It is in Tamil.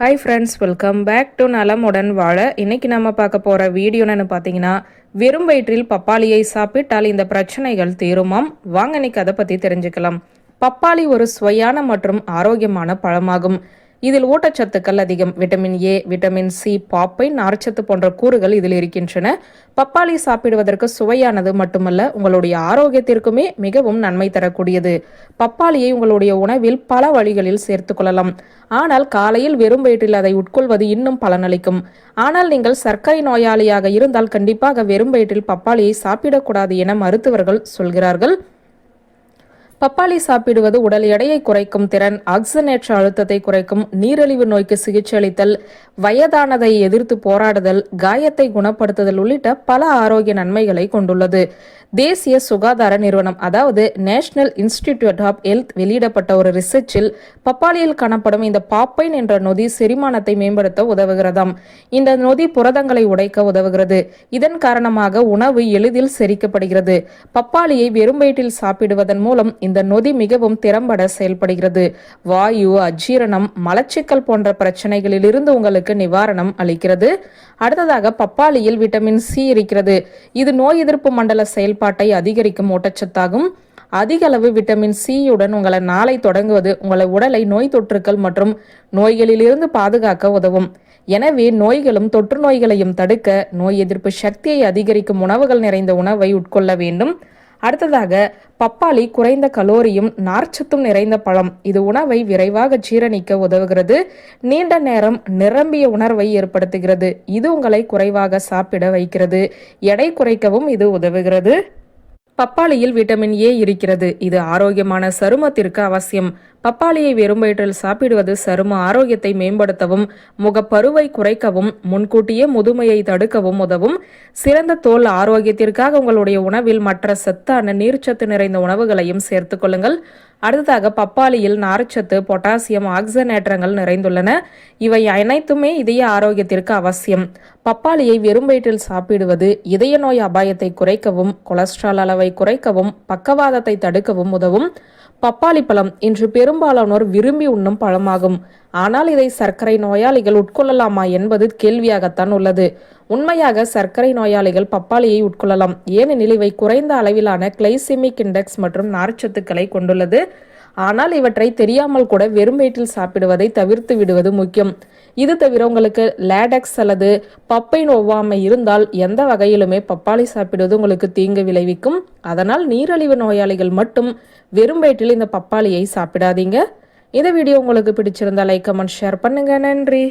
Hi friends welcome back to நலமுடன் வாழ. இன்னைக்கு நம்ம பார்க்க போகிற வீடியோன்னு பார்த்தீங்கன்னா வெறும் வயிற்றில் பப்பாளியை சாப்பிட்டால் இந்த பிரச்சனைகள் தீருமாம். வாங்க இன்னைக்கு அதை பற்றி தெரிஞ்சுக்கலாம். பப்பாளி ஒரு சுவையான மற்றும் ஆரோக்கியமான பழமாகும். இதில் ஊட்டச்சத்துக்கள் அதிகம். விட்டமின் ஏ விட்டமின் சி பாப்பை நார்ச்சத்து போன்ற கூறுகள் இதில் இருக்கின்றன. பப்பாளி சாப்பிடுவதற்கு சுவையானது மட்டுமல்ல உங்களுடைய ஆரோக்கியத்திற்குமே மிகவும் நன்மை தரக்கூடியது. பப்பாளியை உங்களுடைய உணவில் பல வழிகளில் சேர்த்துக் கொள்ளலாம். ஆனால் காலையில் வெறும் வயிற்றில் அதை உட்கொள்வது இன்னும் பலனளிக்கும். ஆனால் நீங்கள் சர்க்கரை நோயாளியாக இருந்தால் கண்டிப்பாக வெறும் வயிற்றில் பப்பாளியை சாப்பிடக்கூடாது என மருத்துவர்கள் சொல்கிறார்கள். பப்பாளி சாப்பிடுவது உடல் எடையை குறைக்கும் திறன் ஆக்சிஜனேற்ற அழுத்தத்தை குறைக்கும் நீரிழிவு நோய்க்கு சிகிச்சை அளித்தல் வயதானதை எதிர்த்து போராடுதல் காயத்தை குணப்படுத்துதல் உள்ளிட்ட பல ஆரோக்கிய நன்மைகளை கொண்டுள்ளது. தேசிய சுகாதார நிறுவனம் அதாவது நேஷனல் இன்ஸ்டிடியூட் ஆஃப் ஹெல்த் வெளியிடப்பட்ட ஒரு ரிசர்ச்சில் பப்பாளியில் காணப்படும் இந்த பாப்பைன் என்ற நொதி செரிமானத்தை மேம்படுத்த உதவுகிறதாம். இந்த நொதி புரதங்களை உடைக்க உதவுகிறது. இதன் காரணமாக உணவு எளிதில் செரிக்கப்படுகிறது. பப்பாளியை வெறும் வயிற்றில் சாப்பிடுவதன் மூலம் இந்த இந்த நொதி மிகவும் திறம்பட செயல்படுகிறது. வாயு அஜீரணம் மலச்சிக்கல் போன்ற பிரச்சனைகளில் இருந்து உங்களுக்கு நிவாரணம் அளிக்கிறது. அடுத்ததாக பப்பாளியில் விட்டமின் சி இருக்கிறது. இது நோய் எதிர்ப்பு மண்டல செயல்பாட்டை அதிகரிக்கும் ஊட்டச்சத்தாகும். அதிக அளவு விட்டமின் சியுடன் உங்களை நாளை தொடங்குவது உங்களை உடலை நோய் தொற்றுக்கள் மற்றும் நோய்களிலிருந்து பாதுகாக்க உதவும். எனவே நோய்களும் தொற்று நோய்களையும் தடுக்க நோய் எதிர்ப்பு சக்தியை அதிகரிக்கும் உணவுகள் நிறைந்த உணவை உட்கொள்ள வேண்டும். அடுத்ததாக பப்பாளி குறைந்த கலோரியும் நார்ச்சத்தும் நிறைந்த பழம். இது உணவை விரைவாக ஜீரணிக்க உதவுகிறது. நீண்ட நேரம் நிரம்பிய உணர்வை ஏற்படுத்துகிறது. இது உங்களை குறைவாக சாப்பிட வைக்கிறது. எடை குறைக்கவும் இது உதவுகிறது. பப்பாளியில் விட்டமின் ஏ இருக்கிறது. இது ஆரோக்கியமான சருமத்திற்கு அவசியம். பப்பாளியை வெறும் வயிற்றில் சாப்பிடுவது சரும ஆரோக்கியத்தை மேம்படுத்தவும் முகப்பருவை குறைக்கவும் முன்கூட்டியே முதுமையை தடுக்கவும் உதவும். சிறந்த தோல் ஆரோக்கியத்திற்காக உங்களுடைய உணவில் மற்ற சத்தான நீர்ச்சத்து நிறைந்த உணவுகளையும் சேர்த்துக் கொள்ளுங்கள். அடுத்ததாக பப்பாளியில் நார்ச்சத்து பொட்டாசியம் ஆக்சிஜனேற்றங்கள் நிறைந்துள்ளன. இவை அனைத்துமே இதய ஆரோக்கியத்திற்கு அவசியம். பப்பாளியை வெறும் வயிற்றில் சாப்பிடுவது இதய நோய் அபாயத்தை குறைக்கவும் கொலஸ்ட்ரால் அளவை குறைக்கவும் பக்கவாதத்தை தடுக்கவும் உதவும். பப்பாளி பழம் இன்று பெரும்பாலானோர் விரும்பி உண்ணும் பழமாகும். ஆனால் இதை சர்க்கரை நோயாளிகள் உட்கொள்ளலாமா என்பது கேள்வியாகத்தான் உள்ளது. உண்மையாக சர்க்கரை நோயாளிகள் பப்பாளியை உட்கொள்ளலாம். ஏனெனில் இவை குறைந்த அளவிலான கிளைசிமிக் இண்டெக்ஸ் மற்றும் நார்ச்சத்துக்களை கொண்டுள்ளது. ஆனால் இவற்றை தெரியாமல் கூட வெறும் வயிற்றில் சாப்பிடுவதை தவிர்த்து விடுவது முக்கியம். இது தவிர உங்களுக்கு லேடக்ஸ் அல்லது பப்பை நோவாமை இருந்தால் எந்த வகையிலுமே பப்பாளி சாப்பிடுவது உங்களுக்கு தீங்கு விளைவிக்கும். அதனால் நீரழிவு நோயாளிகள் மட்டும் வெறும் வயிற்றில் இந்த பப்பாளியை சாப்பிடாதீங்க. இந்த வீடியோ உங்களுக்கு பிடிச்சிருந்தா லைக் கமெண்ட் ஷேர் பண்ணுங்க. நன்றி.